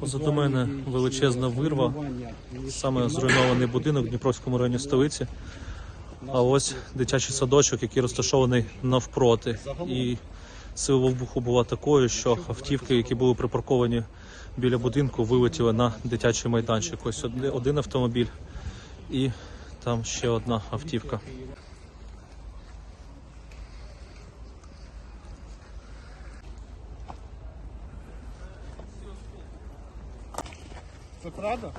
Позаду мене величезна вирва, Саме зруйнований будинок в Дніпровському районі столиці. А ось дитячий садочок, який розташований навпроти. І сила вибуху була такою, що автівки, які були припарковані біля будинку, вилетіли на дитячий майданчик. Ось один автомобіль і там ще одна автівка. É Foi Prada?